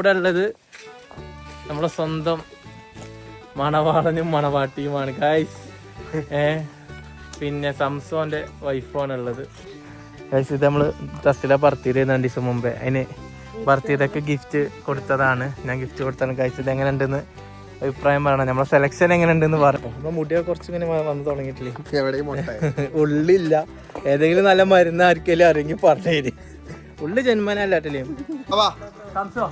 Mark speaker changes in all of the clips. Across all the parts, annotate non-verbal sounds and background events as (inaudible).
Speaker 1: ഇവിടെ ഉള്ളത് നമ്മുടെ സ്വന്തം മണവാളനും മണവാട്ടിയുമാണ്. ഗായ്സ് ഏ പിന്നെ സംസോന്റെ വൈഫാണ് ഉള്ളത് ഗായ്സ് ഇത് നമ്മൾ തസ്തില ബർത്ത്ഡേ രണ്ട് ദിവസം മുമ്പേ അതിന് ബർത്ത്ഡേക്ക് ഗിഫ്റ്റ് കൊടുത്തതാണ്. ഞാൻ ഗിഫ്റ്റ് കൊടുത്താണ്. ഗായ്സ് ഇത് എങ്ങനെ ഉണ്ടെന്ന് അഭിപ്രായം പറയണം. നമ്മളെ സെലക്ഷൻ എങ്ങനെ ഉണ്ടെന്ന് പറഞ്ഞു മുടിയൊക്കെ കുറച്ച് ഇങ്ങനെ വന്ന് തുടങ്ങിയിട്ടില്ലേ? (laughs)
Speaker 2: എവിടെയും
Speaker 1: ഉള്ളില്ല. ഏതെങ്കിലും നല്ല മരുന്ന് ആർക്കെങ്കിലും അറിയെങ്കിൽ പറഞ്ഞേര്. ഉള്ളി ജന്മനല്ലാട്ടില്ലേ
Speaker 2: വാ.
Speaker 1: സംസോ.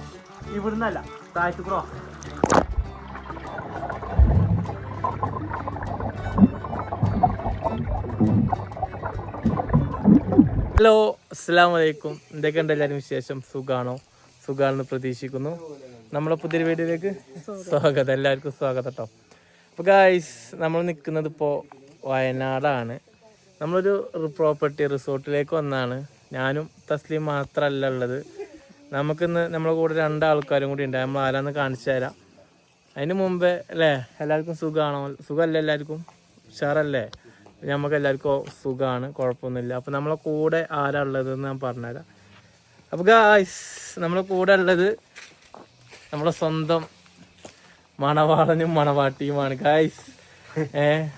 Speaker 1: ഇവിടുന്നല്ല താഴ്ത്തു ബ്രോ ഹലോ അസ്സാം വലൈക്കും എന്തൊക്കെയുണ്ട് എല്ലാവരും വിശേഷം? സുഖാണോ? സുഖാണെന്ന് പ്രതീക്ഷിക്കുന്നു. നമ്മളെ പുതിയൊരു വീഡിയോയിലേക്ക് സ്വാഗതം. എല്ലാവർക്കും സ്വാഗതം കേട്ടോ അപ്പോൾ ഗായ്സ് നമ്മൾ നിൽക്കുന്നത് ഇപ്പോൾ വയനാടാണ്. നമ്മളൊരു പ്രോപ്പർട്ടി റിസോർട്ടിലേക്ക് വന്നാണ്. ഞാനും തസ്ലിം മാത്രമല്ല ഉള്ളത്. നമുക്കിന്ന് നമ്മളെ കൂടെ രണ്ടാൾക്കാരും കൂടി ഉണ്ട്. നമ്മൾ ആരാന്ന് കാണിച്ചു തരാം. അതിന് മുമ്പേ അല്ലേ? എല്ലാവർക്കും സുഖമാണോ സുഖമല്ല എല്ലാവർക്കും? ഉഷാറല്ലേ? നമുക്ക് എല്ലാവർക്കും സുഖമാണ് കുഴപ്പമൊന്നുമില്ല. അപ്പം നമ്മളെ കൂടെ ആരാ ഉള്ളത് എന്ന് ഞാൻ പറഞ്ഞുതരാം. അപ്പോൾ ഗായ്സ് നമ്മളെ കൂടെ ഉള്ളത് നമ്മളെ സ്വന്തം മണവാളനും മണവാട്ടിയുമാണ്. ഗായ്സ് ഏ?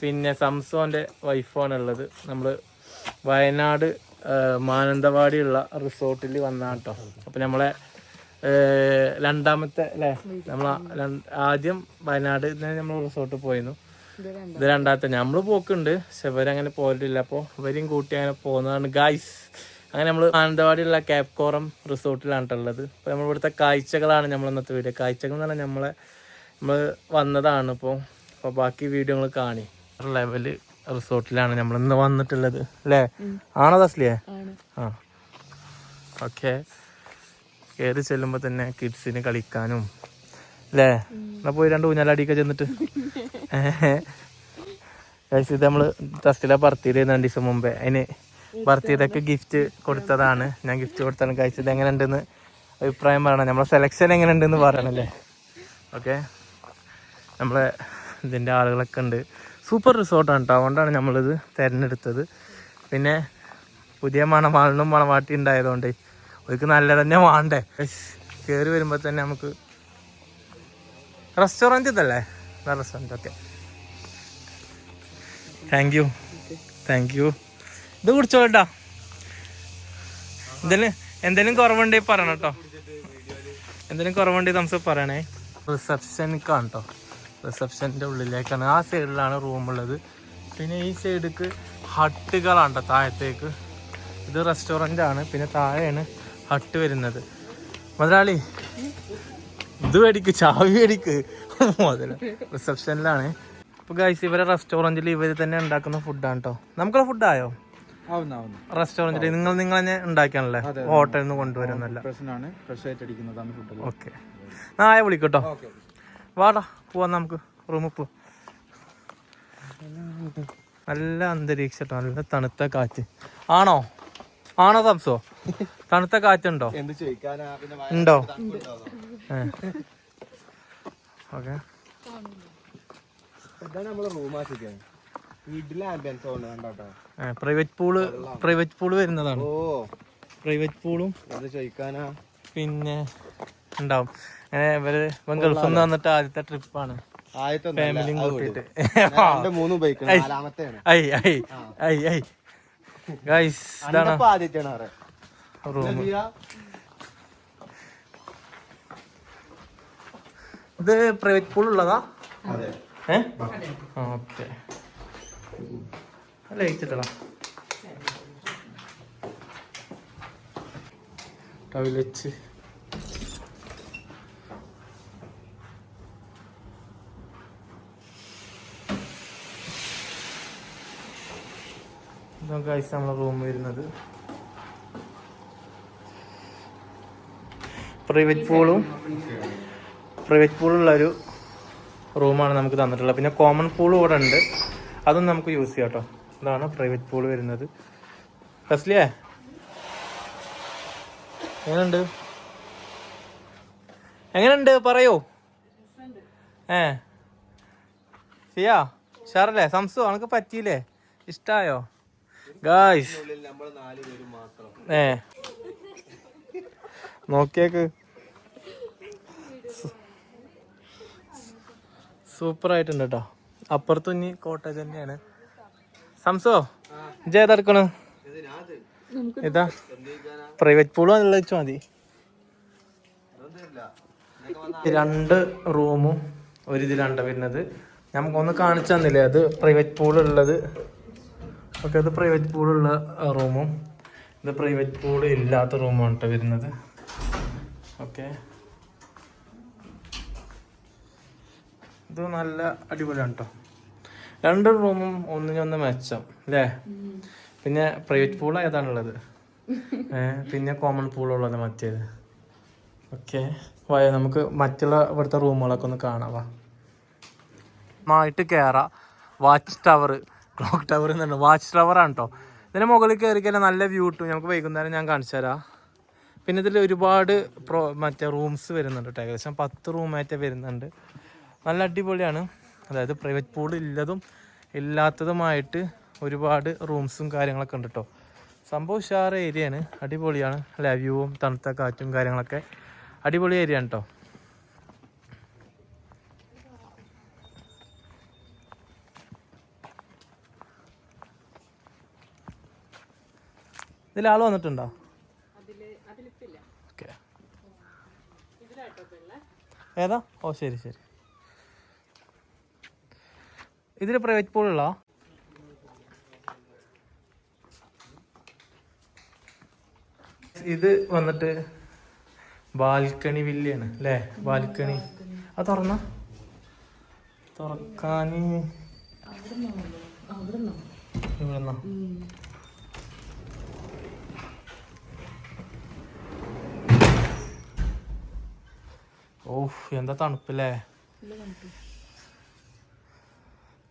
Speaker 1: പിന്നെ സംസോന്റെ വൈഫാണ് ഉള്ളത് നമ്മൾ വയനാട് മാനന്തവാടിയുള്ള റിസോർട്ടിൽ വന്നാണ് കേട്ടോ അപ്പം നമ്മളെ രണ്ടാമത്തെ അല്ലേ നമ്മൾ ആദ്യം വയനാട് നമ്മൾ റിസോർട്ടിൽ പോയിരുന്നു. ഇത് രണ്ടാമത്തെ നമ്മൾ പോക്കുണ്ട് പക്ഷെ ഇവരങ്ങനെ പോയിട്ടില്ല അപ്പോൾ ഇവരെയും കൂട്ടി അങ്ങനെ പോകുന്നതാണ് ഗായ്സ് അങ്ങനെ നമ്മൾ മാനന്തവാടിയുള്ള ക്യാപ്കോറം റിസോർട്ടിലാണ് ട്ടോ ഉള്ളത്. അപ്പോൾ നമ്മൾ ഇവിടുത്തെ കാഴ്ചകളാണ് നമ്മൾ ഇന്നത്തെ വീഡിയോ കാഴ്ചകൾ എന്ന് പറഞ്ഞാൽ നമ്മളെ നമ്മൾ വന്നതാണ് ഇപ്പോൾ അപ്പോൾ ബാക്കി വീഡിയോ കാണി. ലെവൽ റിസോർട്ടിലാണ് നമ്മൾ ഇന്ന് വന്നിട്ടുള്ളത് അല്ലേ? ആണോ തസ്ലിയേ? ആ. ഓക്കെ. കയറി ചെല്ലുമ്പോൾ തന്നെ കിഡ്സിന് കളിക്കാനും അല്ലേ? എന്നാ പോയി രണ്ട് ഊഞ്ഞാലടിയൊക്കെ ചെന്നിട്ട്. (laughs) ഇത് നമ്മൾ തസ്തില ബർത്ത്ഡേ രണ്ട് ദിവസം മുമ്പേ അതിന് ബർത്ത്ഡേക്ക് ഗിഫ്റ്റ് കൊടുത്തതാണ്. ഞാൻ ഗിഫ്റ്റ് കൊടുത്താണ്. കഴിച്ചത് എങ്ങനെ ഉണ്ടെന്ന് അഭിപ്രായം പറയണം. നമ്മളെ സെലക്ഷൻ എങ്ങനെ ഉണ്ടെന്ന് പറയണല്ലേ ഓക്കെ (laughs) നമ്മളെ ഇതിന്റെ ആളുകളൊക്കെ ഉണ്ട്. സൂപ്പർ റിസോർട്ടാണ് കേട്ടോ അതുകൊണ്ടാണ് നമ്മളിത് തിരഞ്ഞെടുത്തത്. പിന്നെ പുതിയ മണമാളിനും മണവാട്ടി ഉണ്ടായതുകൊണ്ട് അവർക്ക് നല്ല തന്നെ വേണ്ടേ. കയറി വരുമ്പോൾ തന്നെ നമുക്ക് റെസ്റ്റോറന്റ് ഇതല്ലേ? Restaurant okay thank you thank you ഇത് കുടിച്ചോ കേട്ടോ എന്തെങ്കിലും എന്തെങ്കിലും കുറവുണ്ടെങ്കിൽ പറയണം കേട്ടോ എന്തെങ്കിലും കുറവുണ്ടെങ്കിൽ നമുക്ക് പറയണേ. റിസപ്ഷനിക്കാണ് കേട്ടോ റിസപ്ഷന്റെ ഉള്ളിലേക്കാണ്. ആ സൈഡിലാണ് റൂമുള്ളത് പിന്നെ ഈ സൈഡിക്ക് ഹട്ടുകളാണ് താഴത്തേക്ക്. ഇത് റെസ്റ്റോറന്റ് ആണ്. പിന്നെ താഴെയാണ് ഹട്ട് വരുന്നത്. മുതലാളി ഇത് മേടിക്ക് ചാവി മേടിക്ക്. മുതല റിസപ്ഷനിലാണ് അപ്പോൾ ഗൈസ് ഇവരെ റെസ്റ്റോറന്റിൽ ഇവർ തന്നെ ഉണ്ടാക്കുന്ന ഫുഡാണ് കേട്ടോ നമുക്കുള്ള ഫുഡായോ റെസ്റ്റോറന്റിൽ നിങ്ങൾ നിങ്ങൾ തന്നെ ഉണ്ടാക്കിയാണല്ലേ ഹോട്ടലിൽ നിന്ന് കൊണ്ടുവരുന്നല്ല ഓക്കെ നായ വിളിക്കട്ടോ വാടാ പോവാം നമുക്ക് റൂമിൽ പോ നല്ല അന്തരീക്ഷം നല്ല തണുത്ത കാറ്റ്. ആണോ? ആണോ സംസോ തണുത്ത കാറ്റുണ്ടോ? ഉണ്ടോ? Okay. Private pool private pool വരുന്നതാണ്. പ്രൈവറ്റ് പൂളും പിന്നെ ഉണ്ടാവും. അങ്ങനെ ഇവർ ഇവൻ ഗൾഫിൽ നിന്ന് വന്നിട്ട് ആദ്യത്തെ ട്രിപ്പാണ്.
Speaker 2: ആദ്യത്തെ
Speaker 1: ഫാമിലിയും കൂട്ടിട്ട് ഇതാണ് റൂം. ഇത് പ്രൈവറ്റ് പൂൾ ഉള്ളതാ? ഏ? ഓക്കെ. ലൈറ്റ് ഇട്ടടാ ടോയ്ലറ്റ് ഇതൊക്കെ കഴിച്ച് നമ്മളെ റൂം വരുന്നത് പ്രൈവറ്റ് പൂളും പ്രൈവറ്റ് പൂളുള്ള ഒരു റൂമാണ് നമുക്ക് തന്നിട്ടുള്ളത്. പിന്നെ കോമൺ പൂൾ ഇവിടെ ഉണ്ട്. അതും നമുക്ക് യൂസ് ചെയ്യാം കേട്ടോ ഇതാണ് പ്രൈവറ്റ് പൂൾ വരുന്നത്. ഫസ്ലിയേ എങ്ങനെയുണ്ട്? എങ്ങനെയുണ്ട്? പറയൂ. ഏ? സിയാ? ഷാറല്ലേ സംസു അവനക്ക് പറ്റിയില്ലേ? ഇഷ്ടായോ? ഗായ്സ് ഏ. നോക്കിയേക്ക്. സൂപ്പർ ആയിട്ടുണ്ട് കേട്ടോ അപ്പുറത്തു ഇനി കോട്ടേജ് തന്നെയാണ്. സംസോ? ഇജ് ഏതെടുക്കണ് ഇതാ പ്രൈവറ്റ് പൂളും അതിലുള്ള വെച്ചാൽ മതി. രണ്ട് റൂമും ഒരു ഇതിലാണ്ട വരുന്നത്. നമുക്കൊന്ന് കാണിച്ചു തന്നില്ലേ? അത് പ്രൈവറ്റ് പൂൾ ഉള്ളത് ഓക്കെ അത് പ്രൈവറ്റ് പൂളുള്ള റൂമും ഇത് പ്രൈവറ്റ് പൂൾ ഇല്ലാത്ത റൂമാണ് കേട്ടോ വരുന്നത്. ഓക്കെ. ഇത് നല്ല അടിപൊളിയാണ് കേട്ടോ രണ്ട് റൂമും ഒന്നിനൊന്ന് മെച്ചം അല്ലേ പിന്നെ പ്രൈവറ്റ് പൂൾ ഏതാണുള്ളത്? പിന്നെ കോമൺ പൂൾ പൂളുള്ളത് മറ്റേത്. ഓക്കെ. വയ നമുക്ക് മറ്റുള്ള ഇവിടുത്തെ റൂമുകളൊക്കെ ഒന്ന് കാണാവാ നന്നായിട്ട് കയറാം വാച്ച് ടവർ ക്ലോക്ക് ടവർ എന്നുണ്ട് വാച്ച് ടവർ ആണ് കേട്ടോ ഇതിന് മുകളിൽ കയറി കഴിഞ്ഞാൽ നല്ല വ്യൂ കിട്ടും. നമുക്ക് വൈകുന്നേരം ഞാൻ കാണിച്ചു തരാം. പിന്നെ ഇതിൽ ഒരുപാട് പ്രോ മറ്റേ റൂംസ് വരുന്നുണ്ട് കേട്ടോ ഏകദേശം പത്ത് റൂമായിട്ട് വരുന്നുണ്ട്. നല്ല അടിപൊളിയാണ്. അതായത് പ്രൈവറ്റ് പൂൾ ഇല്ലതും ഇല്ലാത്തതുമായിട്ട് ഒരുപാട് റൂംസും കാര്യങ്ങളൊക്കെ ഉണ്ട് കേട്ടോ സംഭവം ഏരിയ ഏരിയയാണ് അടിപൊളിയാണ്. അല്ലേ? വ്യൂവും തണുത്ത കാറ്റും കാര്യങ്ങളൊക്കെ അടിപൊളി ഏരിയ ആണ് കേട്ടോ ഇതിൽ ആൾ വന്നിട്ടുണ്ടോ ഓക്കെ. ഏതാ? ഓ ശരി ശരി. ഇതിൽ പ്രൈവറ്റ് പൂളുള്ള ഇത് വന്നിട്ട് ബാൽക്കണി വില്ലയാണ് അല്ലേ? ബാൽക്കണി. അത് തുറന്ന? തുറക്കാന് ഇവിടെന്നാ? ഓഹ് എന്താ തണുപ്പല്ലേ?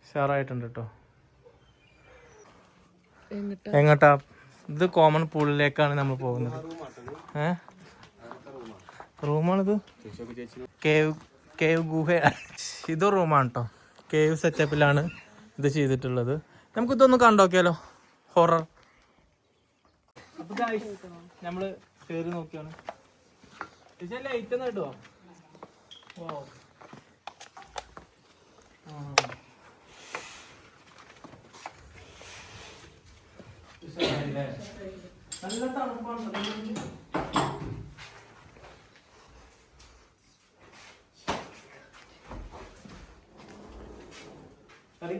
Speaker 1: ഉഷാറായിട്ടുണ്ട് കേട്ടോ എങ്ങോട്ടാ? ഇത് കോമൺ പൂളിലേക്കാണ് നമ്മൾ പോകുന്നത്. ഏ? റൂമാണിത്? കേവ് കേവ് ഗുഹ ഇത് റൂമാണ് കേട്ടോ കേവ് സെറ്റപ്പിലാണ് ഇത് ചെയ്തിട്ടുള്ളത്. നമുക്ക് ഇതൊന്ന് കണ്ടോക്കിയാലോ ഹൊറർ. നമ്മൾ കേറി നോക്കിയാണ്. ലൈറ്റ് ഒന്ന്. ഉഷാറായില്ലേ? നല്ല തണുപ്പാണ് കറി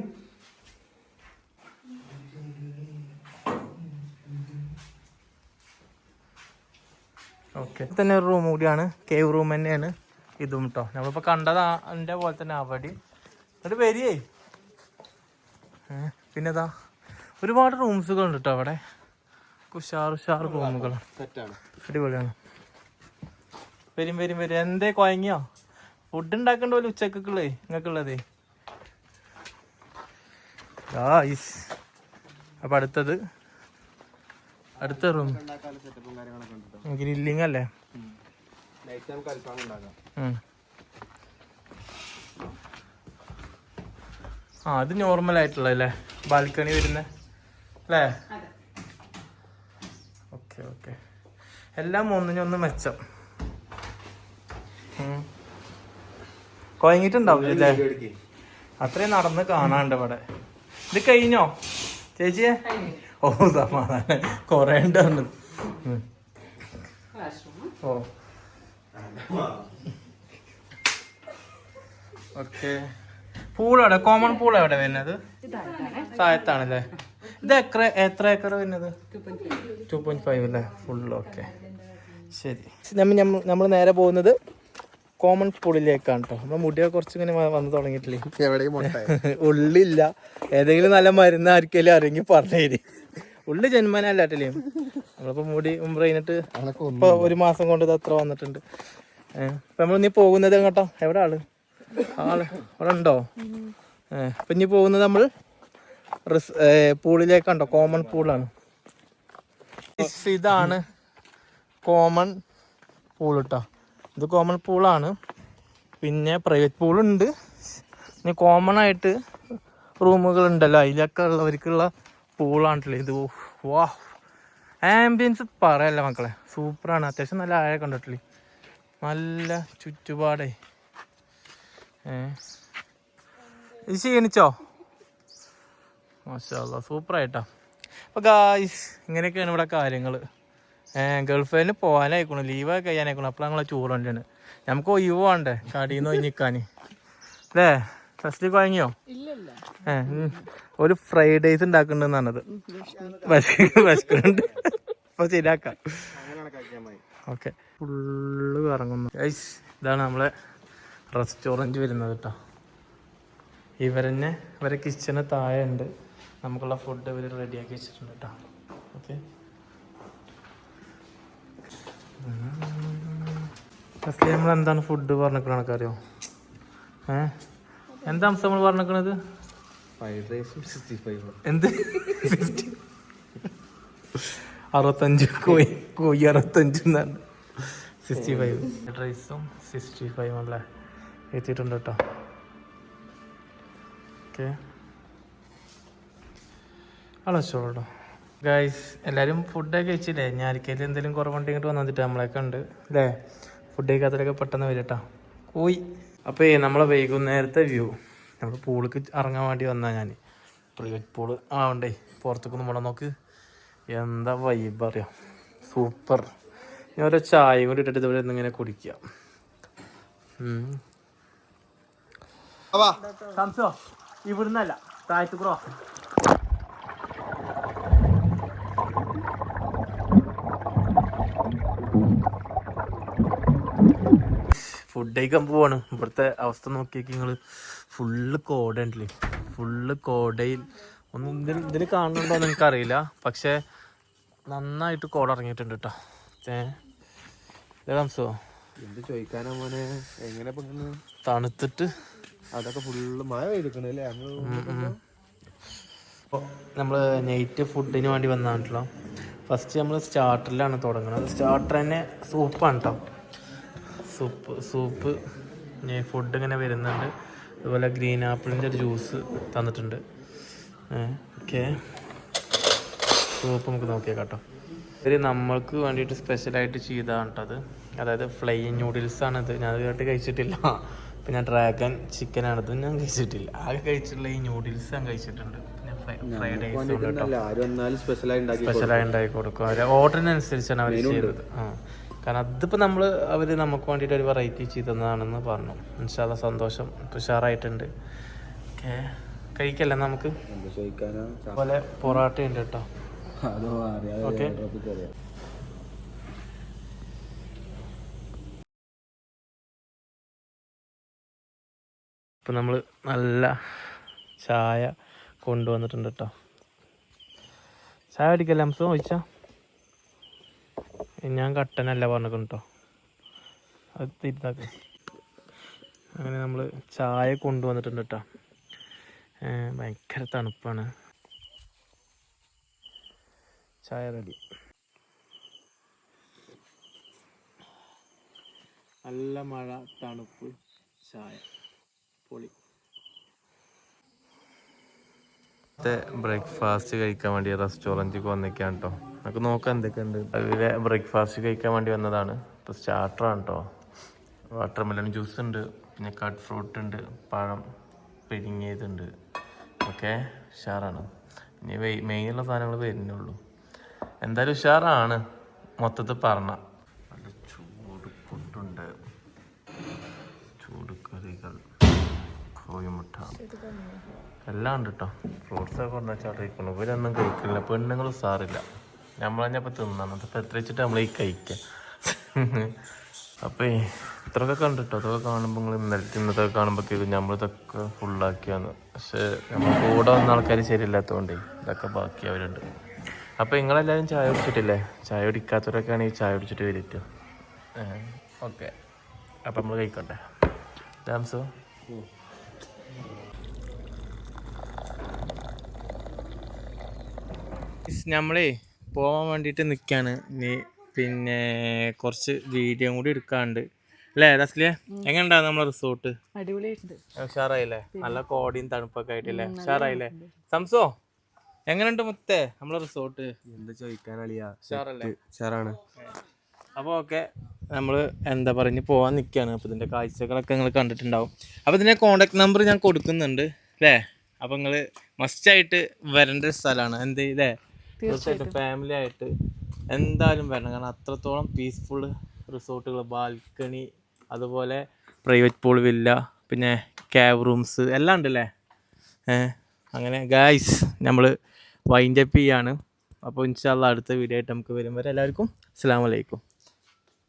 Speaker 1: ഓക്കെ. തന്നെ ഒരു റൂം കൂടിയാണ്. കേവ് റൂം തന്നെയാണ്. ഇതും കേട്ടോ നമ്മളിപ്പോൾ കണ്ടത് അതിന്റെ പോലെ തന്നെ അവിടെ. എന്നിട്ട് വരിയേ. പിന്നെ ഇതാ ഒരുപാട് റൂംസുകൾ ഉണ്ട് കേട്ടോ അവിടെ. ഉഷാർ ഉഷാർ റൂമുകൾ
Speaker 2: സെറ്റാണ്
Speaker 1: അടിപൊളിയാണ്. വരും വരും വരും. എന്തേ കുഴങ്ങിയോ ഫുഡ് ഉണ്ടാക്കേണ്ട പോലെ ഉച്ചക്കുള്ളേ നിങ്ങൾക്കുള്ളതേ ഗായ്സ് അപ്പൊ അടുത്തത്. അടുത്ത റൂം ഗ്രില്ലിംഗ് അല്ലേ?
Speaker 2: നൈറ്റ് നമുക്ക് അൽഫാം ഉണ്ടാക്കാം.
Speaker 1: ആ അത് നോർമൽ ആയിട്ടുള്ള അല്ലേ? ബാൽക്കണി വരുന്ന? അല്ലേ? ഓക്കെ ഓക്കെ എല്ലാം ഒന്നിനൊന്ന് മെച്ചം.
Speaker 2: എടുക്ക്.
Speaker 1: അത്രയും നടന്ന് കാണാണ്ട് ഇവിടെ. ഇത് കഴിഞ്ഞോ? ചേച്ചിയെ? ഓ സമാധാനം. കൊറേ ഉണ്ടായിരുന്നു. ഓ. ഓക്കെ. പൂൾ എവിടെ കോമൺ പൂൾ എവിടെ വരുന്നത് താഴത്താണല്ലേ? ഇത് എത്ര എത്ര ഏക്കർ വരുന്നത്? ടു പോയിന്റ് ഫൈവ് അല്ലേ? ഫുൾ ഓക്കെ ശരി. നമ്മൾ നമ്മൾ നേരെ പോകുന്നത് കോമൺ പൂളിലേക്കാണ് കേട്ടോ നമ്മൾ മുടിയൊക്കെ കുറച്ച് ഇങ്ങനെ വന്ന് തുടങ്ങിയിട്ടില്ലേ?
Speaker 2: എവിടെയും (laughs)
Speaker 1: ഉള്ളില്ല. ഏതെങ്കിലും നല്ല മരുന്ന് ആർക്കെങ്കിലും അറിയെങ്കിൽ പറഞ്ഞേരി. ഉള്ളി ജന്മനല്ലാട്ടില്ലേ? നമ്മളിപ്പോ മുടി മുമ്പ് കഴിഞ്ഞിട്ട് ഇപ്പൊ ഒരു മാസം കൊണ്ട് ഇത് അത്ര വന്നിട്ടുണ്ട്. ഏഹ് നമ്മൾ ഇനി പോകുന്നത് കേട്ടോ എവിടെ ആൾ? ആൾ അവിടെ ഉണ്ടോ ഇനി പോകുന്നത് നമ്മൾ പൂളിലേക്കുണ്ടോ കോമൺ പൂളാണ്. ഇതാണ് കോമൺ പൂൾ കേട്ടോ ഇത് കോമൺ പൂളാണ്. പിന്നെ പ്രൈവറ്റ് പൂളുണ്ട്. ഇനി കോമൺ ആയിട്ട് റൂമുകൾ ഉണ്ടല്ലോ അതിലൊക്കെ ഉള്ളവർക്കുള്ള പൂളാണല്ലോ ഇത്. വാ. ആംബിയൻസ് പറയല്ല മക്കളെ? സൂപ്പറാണ് അത്യാവശ്യം നല്ല ആഴ കണ്ടിട്ടില്ലേ? നല്ല ചുറ്റുപാടേ. ഇത് ക്ഷീണിച്ചോ? മാഷാല്ല സൂപ്പറായിട്ടാ. അപ്പോൾ ഗായ്സ് ഇങ്ങനെയൊക്കെയാണ് ഇവിടെ കാര്യങ്ങൾ ഗൾഫിൽ പോകാനായിക്കണു ലീവ് കഴിയാനായിക്കണു. അപ്പോൾ ഞങ്ങളെ ചൂട് വണ്ടിയാണ് നമുക്ക് ഒഴിവ് വേണ്ടേ കടിയിൽ നിന്ന് ഒഴിഞ്ഞിക്കാൻ അല്ലേ ഫസ്റ്റ് വാങ്ങിയോ ഏ ഒരു ഫ്രൈഡ് ഉണ്ടാക്കുന്നുണ്ടെന്ന് പറഞ്ഞത്. അപ്പോൾ ശരിയാക്കാം. ഓക്കെ. ഫുള്ള് കറങ്ങുന്നു. ഗൈസ് ഇതാണ് നമ്മളെ റെസ്റ്റോറന്റ് വരുന്നത് കേട്ടോ ഇവരെന്നെ ഇവരെ കിച്ചണ് താഴെ ഉണ്ട് നമുക്കുള്ള ഫുഡ് ഇവർ റെഡിയാക്കി വെച്ചിട്ടുണ്ട് കേട്ടോ ഓക്കെ ഫസ്റ്റ് നമ്മൾ എന്താണ് ഫുഡ് പറഞ്ഞിരിക്കണ കണക്കറിയോ ഏ? എന്താ അംശം നമ്മൾ പറഞ്ഞിരിക്കണത്
Speaker 2: ഫ്രൈഡ് റൈസും സിക്സ്റ്റി ഫൈവ്
Speaker 1: എന്ത്? അറുപത്തഞ്ച് കോഴി കോഴി അറുപത്തഞ്ച് എന്നാണ്. സിക്സ്റ്റി ഫൈവ് റൈസും സിക്സ്റ്റി ഫൈവ് അല്ലേ? എത്തിയിട്ടുണ്ട് കേട്ടോ. ഓക്കെ. അളച്ചോളൂ കേട്ടോ ഗൈസ് എല്ലാവരും ഫുഡൊക്കെ കഴിച്ചില്ലേ? അരിക്കയിൽ എന്തെങ്കിലും കുറവുണ്ടെങ്കിൽ വന്നിട്ട് നമ്മളൊക്കെ ഉണ്ട്. അല്ലേ? ഫുഡ് കഴിക്കാത്തവരൊക്കെ പെട്ടെന്ന് വരട്ടോ പോയി. അപ്പോൾ നമ്മളെ വൈകുന്നേരത്തെ വ്യൂ നമ്മൾ പൂളിക്ക് ഇറങ്ങാൻ വേണ്ടി വന്നാൽ ഞാൻ പ്രൈവറ്റ് പൂൾ ആവണ്ടേ? പുറത്തേക്ക് നമ്മളെ നോക്ക്. എന്താ വൈബ് അറിയാം? സൂപ്പർ ഞാൻ ഓരോ ചായ കൂടി ഇട്ടിട്ട് ഇതുപോലെ ഇന്നിങ്ങനെ കുടിക്കുക സംസോ ഇവിടുന്നല്ല. താഴ്ത്തുക്കുറോ ഫുഡ് കഴിക്കാൻ പോവാണ്. ഇവിടുത്തെ അവസ്ഥ നോക്കിയേക്ക് നിങ്ങൾ ഫുള്ള് കോടയുണ്ടല്ലേ? ഫുള്ള് കോടയിൽ. ഒന്നും ഇതിൽ ഇതിൽ കാണുന്നുണ്ടോ എന്ന് എനിക്കറിയില്ല. പക്ഷേ നന്നായിട്ട് കോട ഇറങ്ങിയിട്ടുണ്ട് കേട്ടോ. ഏ? സംസോ
Speaker 2: എന്ത് ചോദിക്കാനാ മോനെ? എങ്ങനെ
Speaker 1: തണുത്തിട്ട്
Speaker 2: അതൊക്കെ ഫുള്ള് മഴ പെയ്തിക്കണല്ലേ നമ്മൾ
Speaker 1: നമ്മൾ നൈറ്റ് ഫുഡിന് വേണ്ടി വന്നാണല്ലോ. ഫസ്റ്റ് നമ്മൾ സ്റ്റാർട്ടറിലാണ് തുടങ്ങുന്നത് സ്റ്റാർട്ടർ തന്നെ സൂപ്പാണ് കേട്ടോ സൂപ്പ് സൂപ്പ് ഫുഡ് ഇങ്ങനെ വരുന്നുണ്ട്. അതുപോലെ ഗ്രീൻ ആപ്പിളിന്റെ ഒരു ജ്യൂസ് തന്നിട്ടുണ്ട്. ഓക്കെ സൂപ്പ് നമുക്ക് നോക്കിയാൽ കേട്ടോ. ഇത് നമ്മൾക്ക് വേണ്ടിയിട്ട് സ്പെഷ്യലായിട്ട് ചെയ്തതാണ് കേട്ടോ അത്. അതായത് ഫ്ലൈ ന്യൂഡിൽസ് ആണ് ഇത് ഞാൻ കേട്ട് കഴിച്ചിട്ടില്ല. പിന്നെ ഞാൻ ഡ്രാഗൺ ചിക്കൻ ആണത് ഞാൻ കഴിച്ചിട്ടില്ല. ആകെ കഴിച്ചിട്ടുള്ള ഈ നൂഡിൽസ് ഞാൻ കഴിച്ചിട്ടുണ്ട്.
Speaker 2: സ്പെഷ്യലായി ഉണ്ടാക്കി
Speaker 1: കൊടുക്കും. അവർ ഓർഡറിനനുസരിച്ചാണ് അവർ ചെയ്തത്. ആ. കാരണം അതിപ്പോൾ നമ്മൾ അവർ നമുക്ക് വേണ്ടിയിട്ട് ഒരു വെറൈറ്റി ചെയ്തതാണെന്ന് പറഞ്ഞു. ഇൻഷാല്ല സന്തോഷം. ഉഷാറായിട്ടുണ്ട്. ഓക്കെ. കഴിക്കല്ലേ നമുക്ക്? അതുപോലെ പൊറാട്ട ഉണ്ട് കേട്ടോ ഓക്കെ. ഇപ്പം നമ്മൾ നല്ല ചായ കൊണ്ടുവന്നിട്ടുണ്ട് കേട്ടോ ചായ അടിക്കല്ല അംസം? ചോദിച്ചാൽ ഞാൻ കട്ടനല്ല പറഞ്ഞിട്ടുണ്ട് കേട്ടോ അത് തിരുത്താക്ക്. അങ്ങനെ നമ്മൾ ചായ കൊണ്ടുവന്നിട്ടുണ്ട് കേട്ടോ ഭയങ്കര തണുപ്പാണ്. ചായ റെഡി. നല്ല മഴ തണുപ്പ് ചായ പൊളി ബ്രേക്ക്ഫാസ്റ്റ് കഴിക്കാൻ വേണ്ടി റെസ്റ്റോറന്റിലേക്ക് വന്നിരിക്കാം കേട്ടോ നമുക്ക് നോക്കാം എന്തൊക്കെയുണ്ട്. അതിലെ ബ്രേക്ക്ഫാസ്റ്റ് കഴിക്കാൻ വേണ്ടി വന്നതാണ്. ഇപ്പോൾ സ്റ്റാർട്ടറാണ് കേട്ടോ വാട്ടർ മെലൺ ജ്യൂസ് ഉണ്ട് പിന്നെ കട്ട് ഫ്രൂട്ട് ഉണ്ട് പഴം പിരിങ്ങിയതുണ്ട് ഓക്കെ? ഉഷാറാണ്. ഇനി മെയിനുള്ള സാധനങ്ങൾ വരുന്നുള്ളൂ. എന്തായാലും ഉഷാറാണ്. മൊത്തത്തിൽ പറഞ്ഞ. നല്ല ചൂട് ഫുഡുണ്ട് ചൂട് കറികൾ. കോഴിമുട്ട എല്ലാം ഉണ്ട് കേട്ടോ ഫ്രൂട്ട്സ് ഒക്കെ കൊണ്ടുവച്ചാട്ടിരിക്കണം ഇവരൊന്നും കഴിക്കില്ല. പെണ്ണുങ്ങൾ സാറില്ല നമ്മളഞ്ഞപ്പോൾ തിന്നാണ്. അതിപ്പോൾ എത്ര വെച്ചിട്ട് നമ്മൾ ഈ കഴിക്കാം? അപ്പോൾ ഇത്രയൊക്കെ കണ്ടു കേട്ടോ അതൊക്കെ കാണുമ്പോൾ നിങ്ങൾ ഇന്നലത്തെ ഇന്നത്തെ കാണുമ്പോഴേക്കും നമ്മളിതൊക്കെ ഫുള്ളാക്കിയാന്ന് പക്ഷേ നമ്മൾ കൂടെ വന്ന ആൾക്കാർ ശരിയില്ലാത്തതുകൊണ്ടേ ഇതൊക്കെ ബാക്കി അവരുണ്ട്. അപ്പോൾ നിങ്ങളെല്ലാവരും ചായ കുടിച്ചിട്ടില്ലേ? ചായ കുടിക്കാത്തവരൊക്കെ ആണെങ്കിൽ ചായ കുടിച്ചിട്ട് വരിട്ടു ഓക്കെ. അപ്പം നമ്മൾ കഴിക്കട്ടെ. ഡാംസോ നമ്മളേ പോകാൻ വേണ്ടിയിട്ട് നിൽക്കുകയാണ് ഇനി പിന്നെ കുറച്ച് വീഡിയോ കൂടി എടുക്കാണ്ട്. അല്ലേ റസ്ലിയ എങ്ങനെയുണ്ടാവും നമ്മളെ റിസോർട്ട്
Speaker 3: അടിപൊളിയായിട്ടുണ്ട്.
Speaker 1: ഉഷാറായില്ലേ? നല്ല കോടിയും തണുപ്പൊക്കെ ആയിട്ടില്ലേ? ഉഷാറായില്ലേ? സംസോ എങ്ങനെയുണ്ട് മുത്തേ നമ്മളെ റിസോർട്ട്
Speaker 2: എന്താ ചോദിക്കാനാണ്
Speaker 1: അപ്പോൾ ഓക്കെ നമ്മൾ എന്താ പറഞ്ഞ് പോവാൻ നിൽക്കുകയാണ് അപ്പോൾ ഇതിന്റെ കാഴ്ചകളൊക്കെ നിങ്ങൾ കണ്ടിട്ടുണ്ടാവും. അപ്പോൾ ഇതിന്റെ കോണ്ടാക്ട് നമ്പർ ഞാൻ കൊടുക്കുന്നുണ്ട് അല്ലേ? അപ്പോൾ നിങ്ങൾ മസ്റ്റായിട്ട് വരേണ്ട ഒരു സ്ഥലമാണ്. എന്ത് ഇല്ലേ? തീർച്ചയായിട്ടും. ഫാമിലി ആയിട്ട് എന്തായാലും വരണം. കാരണം അത്രത്തോളം പീസ്ഫുൾ റിസോർട്ടുകൾ ബാൽക്കണി അതുപോലെ പ്രൈവറ്റ് പൂൾ വില്ല പിന്നെ ക്യാബ് റൂംസ് എല്ലാം ഉണ്ടല്ലേ? അങ്ങനെ ഗായ്സ് നമ്മൾ വൈൻഡപ്പ് ചെയ്യാണ്. അപ്പോൾ ഇൻഷാല്ല അടുത്ത വീഡിയോ ആയിട്ട് നമുക്ക് വരും. വരെ എല്ലാവർക്കും അസ്സാം വലൈക്കും